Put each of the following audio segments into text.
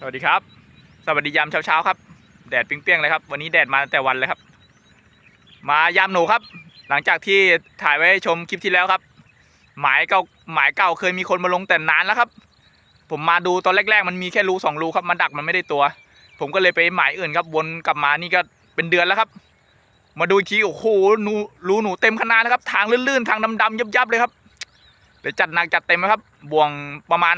สวัสดีครับ สวัสดียามเช้าๆครับ แดดเปรี้ยงๆเลยครับ วันนี้แดดมาแต่วันเลยครับ มายามหนูครับ หลังจากที่ถ่ายไว้ชมคลิปที่แล้วครับ หมายเก่าหมายเก่าเคยมีคนมาลงแต่นานแล้วครับ ผมมาดูตอนแรกๆ มันมีแค่รูสองรูครับมาดักมันไม่ได้ตัว ผมก็เลยไปหมายอื่นครับวนกลับมานี่ก็เป็นเดือนแล้วครับ มาดูอีกทีโอ้โหหนูรูหนูเต็มขนาดนะครับ ทางลื่นๆทางดำๆยับๆเลยครับเดี๋ยวจัดหนักจัดเต็มนะครับบ่วงประมาณ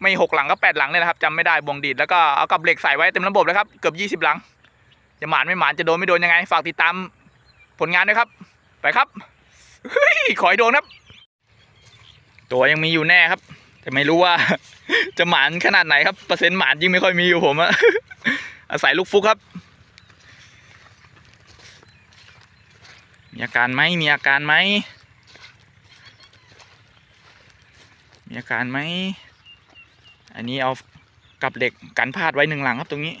ไม่หกหลังก็แปดหลังเนี่ยนะครับจำไม่ได้บ่วงดีดแล้วก็เอากับเหล็กใส่ไว้เต็มระบบเลยครับเกือบยี่สิบหลัง จะหมานไม่หมานจะโดนไม่โดนยังไง ฝากติดตามผลงานด้วยครับ ไปครับเฮ้ยขอให้โดนครับ ตัวยังมีอยู่แน่ครับ แต่ไม่รู้ว่า จะหมานขนาดไหนครับเปอร์เซ็นต์หมานยิ่งไม่ค่อยมีอยู่ผมอะอาศัยลูกฟุกครับ มีอาการไหมมีอาการไหมมีอาการไหม อันนี้เอากับเหล็กกันพาดไว้หนึ่งหลังครับตรงนี้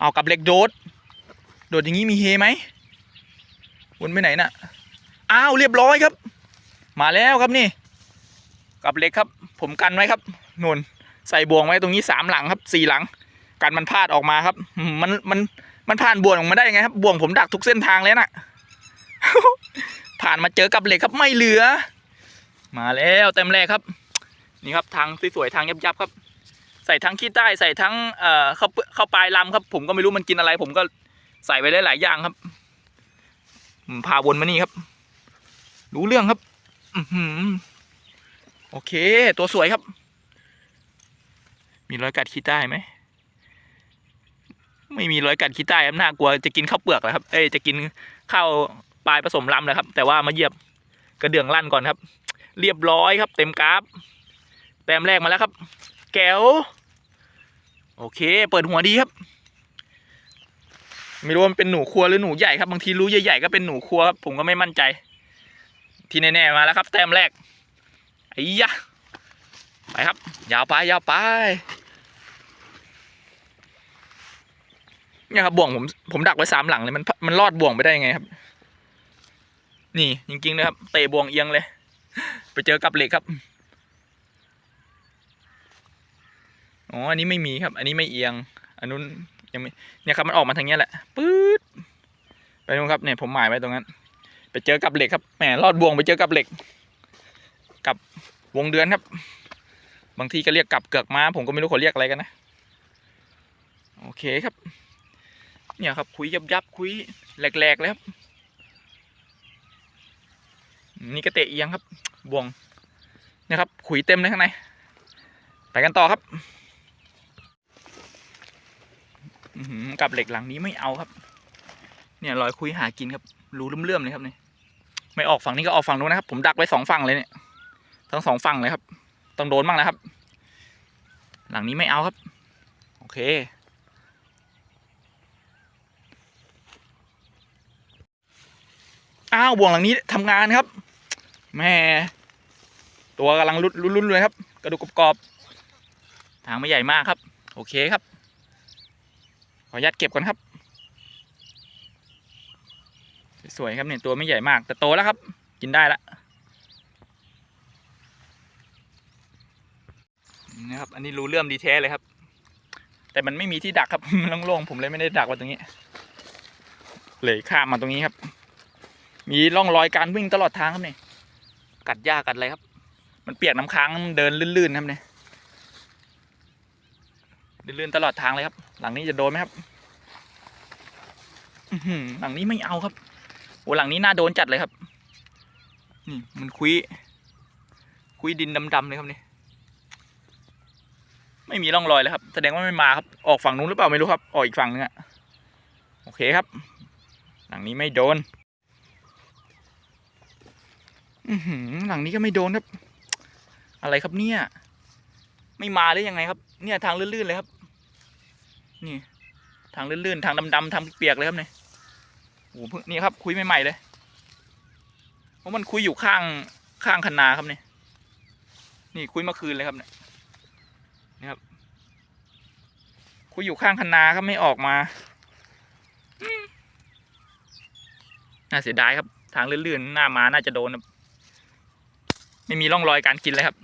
เอากับเหล็กโดด โดดอย่างนี้มีเฮไหมวนไปไหนน่ะ อ้าวเรียบร้อยครับ มาแล้วครับนี่ กับเหล็กครับ ผมกันไว้ครับนุ่นใส่บ่วงไว้ตรงนี้สามหลังครับสี่หลัง กันมันพลาดออกมาครับ มันมันมันผ่านบ่วงออกมาได้ยังไงครับบ่วงผมดักทุกเส้นทางเลยน่ะผ่านมาเจอกับเหล็กครับไม่เหลือ มาแล้วเต็มแรกครับ นี่ครับทางสวยๆทางยับๆครับ ใส่ทั้งขี้ใต้ใส่ทั้งเอ่อเข้าเปลือกข้าปลายลำครับ ผมก็ไม่รู้มันกินอะไร ผมก็ใส่ไว้ได้หลายอย่างครับพาวนมานี่ครับ รู้เรื่องครับอืโอเค ตัวสวยครับ มีรอยกัดขี้ใต้ไหมไม่มีรอยกัดขี้ใต้ครับน่ากลัวจะกินข้าวเปลือกเหรอครับ เอ้ยจะกินข้าวปลายผสมลำเลยครับ แต่ว่ามาเหยียบกระเดื่องลั่นก่อนครับ เรียบร้อยครับ เต็มกราฟ แต้มแรกมาแล้วครับ แก้ว โอเค เปิดหัวดีครับ ไม่รู้ว่าเป็นหนูครัวหรือหนูใหญ่ครับ บางทีรู้ใหญ่ๆก็เป็นหนูครัวครับ ผมก็ไม่มั่นใจ ที่แน่ๆมาแล้วครับ แต้มแรกไอ้ยะไปครับ ยาวไปยาวไปเนี่ยครับบ่วงผมผมดักไว้สามหลังเลยมันมันรอดบ่วงไปได้ยังไงครับ นี่จริงๆเลยครับเตะบ่วงเอียงเลย ไปเจอกับเหล็กครับอ๋ออันนี้ไม่มีครับ อันนี้ไม่เอียง อันนู้นยังไม่เนี่ยครับมันออกมาทางเนี้ยแหละปื๊ดไปนู่นครับเนี่ยผมหมายไว้ตรงนั้น ไปเจอกับเหล็กครับแหมรอดบ่วงไปเจอกับเหล็ก กับวงเดือนครับ บางทีก็เรียกกับเกือกม้า ผมก็ไม่รู้เขาเรียกอะไรกันนะโอเคครับ เนี่ยครับคุยยับยับคุยแหลกๆเลยครับ นี่ก็เตะเอียงครับบ่วงนี่ยครับขุยเต็มเลยข้างในไปกันต่อครับกับเหล็กหลังนี้ไม่เอาครับ เนี่ยรอยคุยหากินครับ รูเลื่อมๆเลยครับเนี่ยไม่ออกฝั่งนี้ก็ออกฝั่งนู้นนะครับ ผมดักไว้สองฝั่งเลยเนี่ย ทั้งสองฝั่งเลยครับ ต้องโดนบ้างนะครับ หลังนี้ไม่เอาครับ โอเค อ้าวบ่วงหลังนี้ทำงานครับ แม่ตัวกำลังรุ่นๆเลยครับ กระดูกกรอบๆทางไม่ใหญ่มากครับ โอเคครับ ขออนุญาตเก็บก่อนครับ สวยๆครับเนี่ยตัวไม่ใหญ่มาก แต่โตแล้วครับ กินได้ละนะครับ อันนี้รู้เรื่องดีแท้เลยครับ แต่มันไม่มีที่ดักครับมันโล่งๆผมเลยไม่ได้ดักไว้ตรงนี้ เลยข้ามมาตรงนี้ครับ มีร่องรอยการวิ่งตลอดทางครับเนี่ย กัดหญ้ากัดอะไรครับ มันเปียกน้ำค้างเดินลื่นๆครับเนี่ยลื่นๆตลอดทางเลยครับ หลังนี้จะโดนไหมครับอืหลังนี้ไม่เอาครับโอ้หลังนี้น่าโดนจัดเลยครับนี่มันคุยคุยดินดำๆเลยครับเนี่ยไม่มีร่องรอยเลยครับ แสดงว่าไม่มาครับ ออกฝั่งนู้นหรือเปล่าไม่รู้ครับ ออกอีกฝั่งนึงอะโอเคครับ หลังนี้ไม่โดน อือหือหลังนี้ก็ไม่โดนครับ อะไรครับเนี่ย ไม่มาได้ยังไงครับ เนี่ยทางลื่นๆเลยครับ นี่ ทางลื่นๆทางดำๆทางเปียกเลยครับเนี่ยโอ้โหเพิ่งนี่ครับ คุยใหม่ๆเลยเพราะมันคุยอยู่ข้างข้างคันนาครับเนี่ยนี่คุยเมื่อคืนเลยครับเนี่ยนี่ครับ คุยอยู่ข้างคันนาครับไม่ออกมาน่าเสียดายครับ ทางลื่นๆหน้ามาน่าจะโดนครับ ไม่มีร่องรอยการกินเลยครับ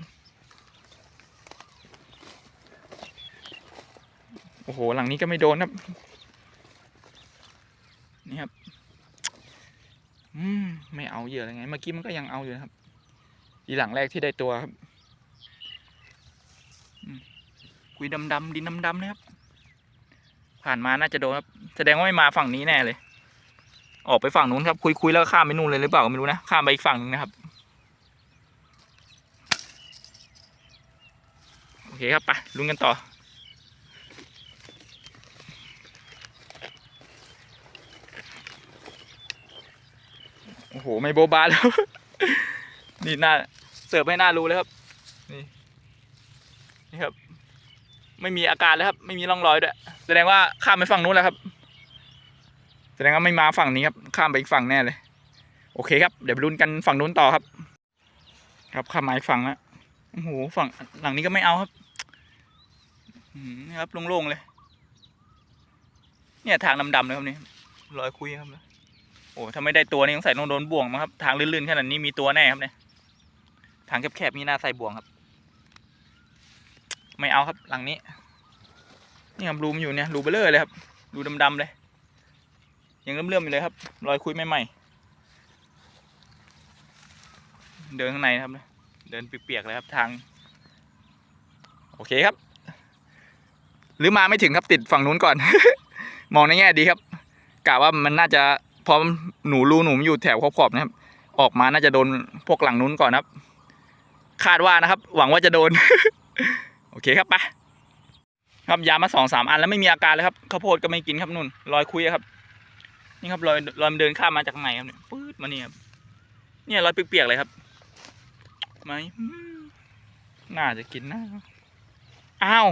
โอ้โห หลังนี้ก็ไม่โดนครับ นี่ครับ อืม ไม่เอาเยอะเลยไง เมื่อกี้มันก็ยังเอาอยู่นะครับ ทีหลังแรกที่ได้ตัวครับคุยดำดำดินดำดำนะครับ ผ่านมาน่าจะโดนครับ แสดงว่าไม่มาฝั่งนี้แน่เลย ออกไปฝั่งนู้นครับ คุยคุยแล้วข้ามไปนู่นเลยหรือเปล่าก็ไม่รู้นะ ข้ามไปอีกฝั่งนึงนะครับ เคครับไปลุ้นกันต่อโอ้โห ไม่โบบาแล้ว นี่หน้าเสิร์ฟให้หน้ารู้เลยครับ นี่นี่ครับ ไม่มีอาการเลยครับ ไม่มีร่องรอยด้วย แสดงว่าข้ามไปฝั่งนู้นแล้วครับ แสดงว่าไม่มาฝั่งนี้ครับ ข้ามไปอีกฝั่งแน่เลย โอเคครับ เดี๋ยวไปลุ้นกันฝั่งนู้นต่อครับ ครับข้ามมาอีกฝั่งแล้วโอ้โห ฝั่งหลังนี้ก็ไม่เอาครับ นี่ครับโล่งๆเลย เนี่ยทางดำๆเลยครับนี่รอยคุยครับโอ้ถ้าไม่ได้ตัวนี่ต้องใส่ต้องโดนบ่วงมั้งครับ ทางลื่นๆขนาดนี้มีตัวแน่ครับเนี่ยทางแคบๆมีหน้าใส่บ่วงครับ ไม่เอาครับหลังนี้ นี่ครับรูมอยู่เนี่ยรูเบลเลอร์เลยครับรูดำๆเลยยังเลื่อมๆอยู่เลยครับรอยคุยใหม่ๆเดินข้างในครับเดินเปียกๆเลยครับทาง โอเคครับ หรือมาไม่ถึงครับติดฝั่งนู้นก่อน มองในแง่ดีครับกะว่ามันน่าจะพอหนูรูหนูมันอยู่แถวขอบๆนะครับ ออกมาน่าจะโดนพวกหลังนู้นก่อนครับ คาดว่านะครับ หวังว่าจะโดน โอเคครับไปครับยามาสองสามอันแล้วไม่มีอาการเลยครับข้าวโพดก็ไม่กินครับนุ่นรอยคุยครับ นี่ครับรอยรอยมันเดินข้ามมาจากข้างในครับเนี่ยปื๊ดมาเนี่ครับเนี่ยรอยเปียกๆเลยครับไหมอืมน่าจะกินนะอ้าว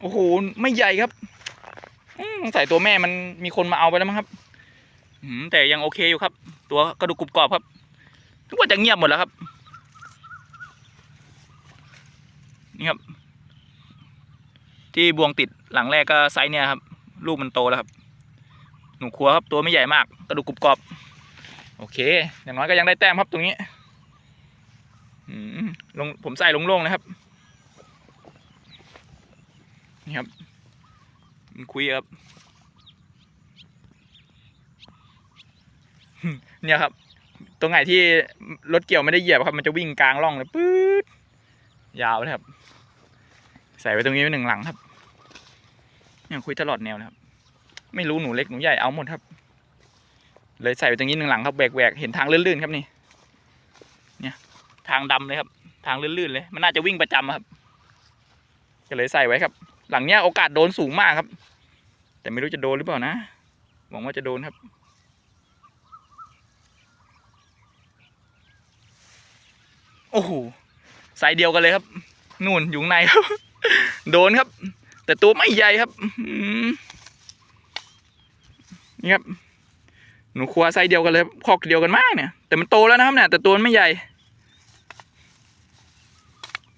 โอ้โห ไม่ใหญ่ครับอืมใส่ตัวแม่มันมีคนมาเอาไปแล้วมั้งครับแต่ยังโอเคอยู่ครับ ตัวกระดูกกรุบกรอบครับทุกว่าจะเงียบหมดแล้วครับ นี่ครับ ที่บวงติดหลังแรกก็ไซส์เนี่ยครับ ลูกมันโตแล้วครับ หนูครัวครับตัวไม่ใหญ่มาก กระดูกกรุบกรอบ โอเค อย่างน้อยก็ยังได้แต้มครับตรงนี้ลงผมใส่ลงๆนะครับ นี่ครับ มันคุยครับ เนี่ยครับ ตรงไหนที่รถเกี่ยวไม่ได้เหยียบครับ มันจะวิ่งกลางร่องเลยปื๊ดยาวเลยครับ ใส่ไว้ตรงนี้ไว้หนึ่งหลังครับเนี่ยคุยตลอดแนวเลยครับ ไม่รู้หนูเล็กหนูใหญ่เอาหมดครับ เลยใส่ไว้ตรงนี้หนึ่งหลังครับแหวกเห็นทางลื่นๆครับนี่ เนี่ย ทางดำเลยครับ ทางลื่นๆเลย มันน่าจะวิ่งประจำอะครับ ก็เลยใส่ไว้ครับ หลังเนี้ยโอกาสโดนสูงมากครับ แต่ไม่รู้จะโดนหรือเปล่านะหวังว่าจะโดนครับโอ้โหไซส์เดียวกันเลยครับนู่นอยู่ในครับ โดนครับ แต่ตัวไม่ใหญ่ครับนี่ครับหนูครัวไซส์เดียวกันเลยคอกเดียวกันมากเนี่ย แต่มันโตแล้วนะครับเนี่ยแต่ตัวมันไม่ใหญ่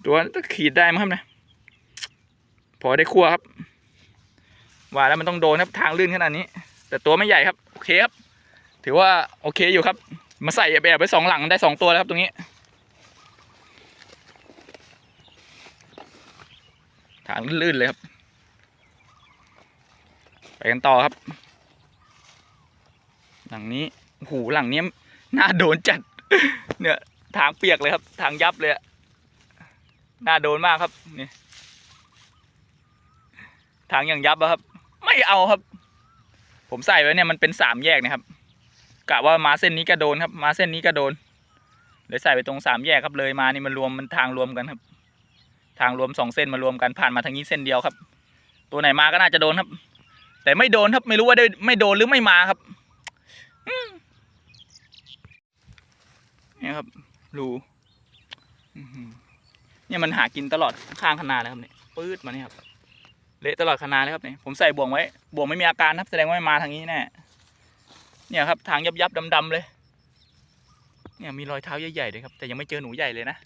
ตัวขีดได้มั้งครับเนี่ย พอได้ครัวครับว่าแล้วมันต้องโดนครับทางลื่นขนาดนี้ แต่ตัวไม่ใหญ่ครับโอเคครับ ถือว่าโอเคอยู่ครับ มาใส่แอบไว้สองหลังได้สองตัวแล้วครับตรงนี้ทางลื่นเลยครับ ไปกันต่อครับ หลังนี้โอ้โหลังเนี้ยน่าโดนจัด เนี่ยทางเปียกเลยครับ ทางยับเลยอะน่าโดนมากครับนี่ ทางอย่างยับอะครับ ไม่เอาครับ ผมใส่ไว้เนี่ยมันเป็นสามแยกนะครับกะว่ามาเส้นนี้ก็โดนครับ มาเส้นนี้ก็โดนเลยใส่ไปตรงสามแยกครับเลยมานี่มันรวมมันทางรวมกันครับ ทางรวมสองเส้นมารวมกันผ่านมาทางนี้เส้นเดียวครับ ตัวไหนมาก็น่าจะโดนครับ แต่ไม่โดนครับไม่รู้ว่าได้ไม่โดนหรือไม่มาครับเนี่ยครับรูเนี่ยมันหากินตลอดข้างคนาเลยครับเนี่ยปื๊ดมาเนี่ยครับ เละตลอดคนาเลยครับเนี่ยผมใส่บ่วงไว้บ่วงไม่มีอาการครับแสดงว่าไม่มาทางนี้แน่เนี่ยครับทางยับยับดำๆเลย เนี่ยมีรอยเท้าใหญ่ๆเลยครับ แต่ยังไม่เจอหนูใหญ่เลยนะ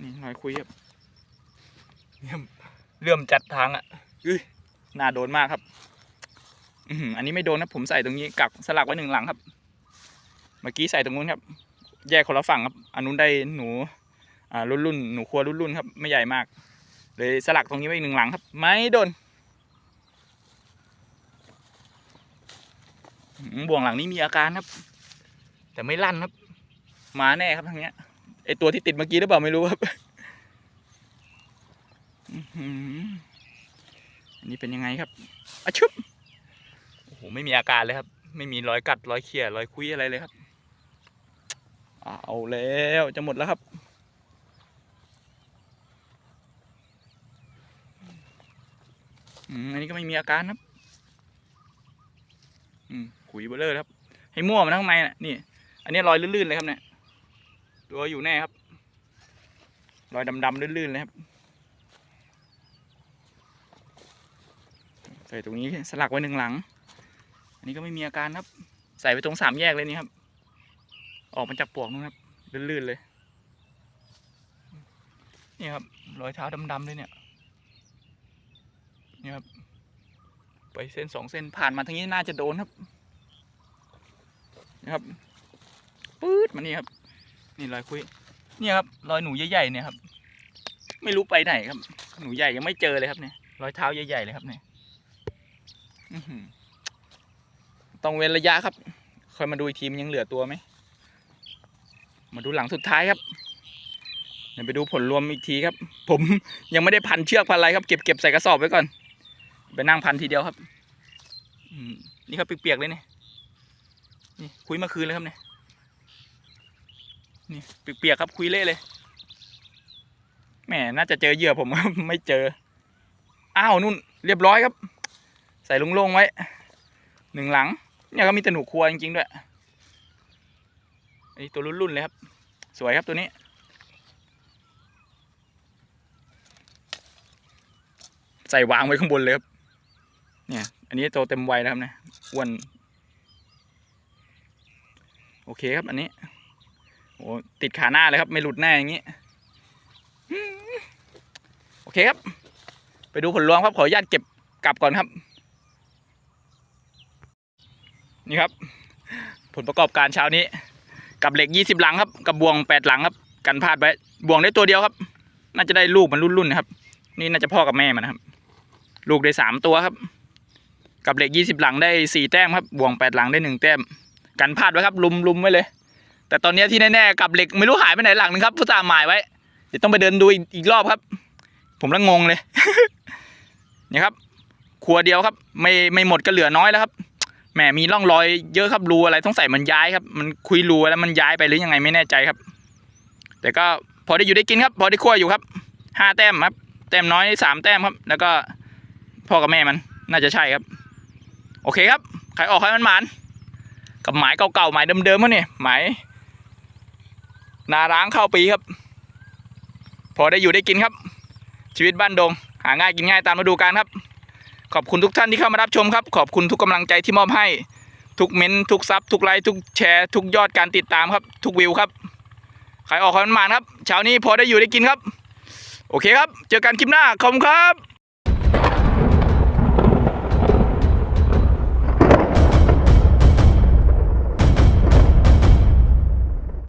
นี่รอยคุยครับเริ่มเริ่มจัดทางอะอุ้ยน่าโดนมากครับอือหืออันนี้ไม่โดนนะผมใส่ตรงนี้กักสลักไว้หนึ่งหลังครับ เมื่อกี้ใส่ตรงนู้นครับ แยกคนละฝั่งครับอันนู้นได้หนู อ่ารุ่นรุ่นหนูครัวรุ่นรุ่นครับ ไม่ใหญ่มาก เลยสลักตรงนี้ไว้อีกหนึ่งหลังครับ ไม่โดนบ่วงหลังนี้มีอาการครับ แต่ไม่ลั่นครับ มาแน่ครับทางเนี้ยไอตัวที่ติดเมื่อกี้หรือเปล่าไม่รู้ครับอันนี้เป็นยังไงครับอะชุบโอ้โหไม่มีอาการเลยครับ ไม่มีรอยกัดรอยเขี่ยรอยคุยอะไรเลยครับ เอาแล้วจะหมดแล้วครับ อื มีอาการครับ อืมขุยเบลเลอร์ครับ ให้มั่วมาทั้างในน่ะนี่ อันนี้รอยลื่นๆเลยครับเนี่ย ตัวอยู่แน่ครับ รอยดำๆลื่นๆเลยครับ ใส่ตรงนี้สลักไว้หนึ่งหลัง อันนี้ก็ไม่มีอาการครับ ใส่ไปตรงสามแยกเลยนี่ครับ ออกมาจากปลวกนู้นครับ ลื่นๆเลย นี่ครับ รอยเท้าดำๆเลยเนี่ยนี่ครับ ไปเส้นสองเส้นผ่านมาทางนี้น่าจะโดนครับนะครับปื๊ดมานี่ครับ นี่รอยคุยนี่ครับรอยหนูใหญ่ๆเนี่ยครับ ไม่รู้ไปไหนครับ หนูใหญ่ยังไม่เจอเลยครับเนี่ยรอยเท้าใหญ่ๆเลยครับเนี่ยต้องเว้นระยะครับค่อยมาดูอีกทีมยังเหลือตัวไหมมาดูหลังสุดท้ายครับเดี๋ยวไปดูผลรวมอีกทีครับ ผมยังไม่ได้พันเชือกพันอะไรครับเก็บเก็บใส่กระสอบไว้ก่อน ไปนั่งพันทีเดียวครับอืมนี่ครับเปียกๆเลยเนี่ยนี่คุยเมื่อคืนเลยครับเนี่ยนี่เปียกๆครับคุยเละเลยแหมน่าจะเจอเหยื่อผมไม่เจอ อ้าวนุ่น เรียบร้อยครับ ใส่ลงๆไว้หนึ่งหลัง เนี่ยก็มีแต่หนูครัวจริงๆด้วยไอตัวรุ่นๆเลยครับ สวยครับตัวนี้ ใส่วางไว้ข้างบนเลยครับ เนี่ย อันนี้โตเต็มวัยแล้วครับนี่ยอ้วน โอเคครับ อันนี้โอ้ติดขาหน้าเลยครับ ไม่หลุดแน่อย่างนี้ โอเคครับ ไปดูผลรวมครับ ขออนุญาตเก็บกลับก่อนครับ นี่ครับ ผลประกอบการเช้านี้ กับเหล็กยี่สิบหลังครับ กับบ่วงแปดหลังครับ กันพลาดไว้บ่วงได้ตัวเดียวครับ น่าจะได้ลูกมันรุ่นๆนะครับ นี่น่าจะพ่อกับแม่มันนะครับ ลูกได้สามตัวครับ กับเหล็กยี่สิบหลังได้สี่แต้มครับบ่วงแปดหลังได้หนึ่งแต้ม กันพลาดไว้ครับลุมลุมไว้เลย แต่ตอนนี้ที่แน่ๆกับเหล็กไม่รู้หายไปไหนหลังนึงครับผู้ตามหมายไว้ เดี๋ยวต้องไปเดินดูอีกอีกรอบครับ ผมละงงเลยนี่ครับครัวเดียวครับ ไม่ไม่หมดก็เหลือน้อยแล้วครับแหมมีร่องรอยเยอะครับรูอะไรต้องใส่มันย้ายครับ มันคุยรูแล้วมันย้ายไปหรือยังไงไม่แน่ใจครับ แต่ก็พอได้อยู่ได้กินครับ พอได้คั่วอยู่ครับห้าแต้มครับ แต้มน้อยสามแต้มครับ แล้วก็พ่อกับแม่มันน่าจะใช่ครับ โอเคครับใครออกใครมันหมานกับหมายเก่าๆหมายเดิมๆมั้งเนี่ยหมายนาร้างเข้าปีครับ พอได้อยู่ได้กินครับ ชีวิตบ้านดง หาง่ายกินง่ายตามฤดูกาลครับ ขอบคุณทุกท่านที่เข้ามารับชมครับ ขอบคุณทุกกำลังใจที่มอบให้ ทุกเม้นทุกซับทุกไลค์ทุกแชร์ ทุกยอดการติดตามครับ ทุกวิวครับใครออกใครมันหมานครับเช้านี้พอได้อยู่ได้กินครับ โอเคครับ เจอกันคลิปหน้าขอบคุณครับ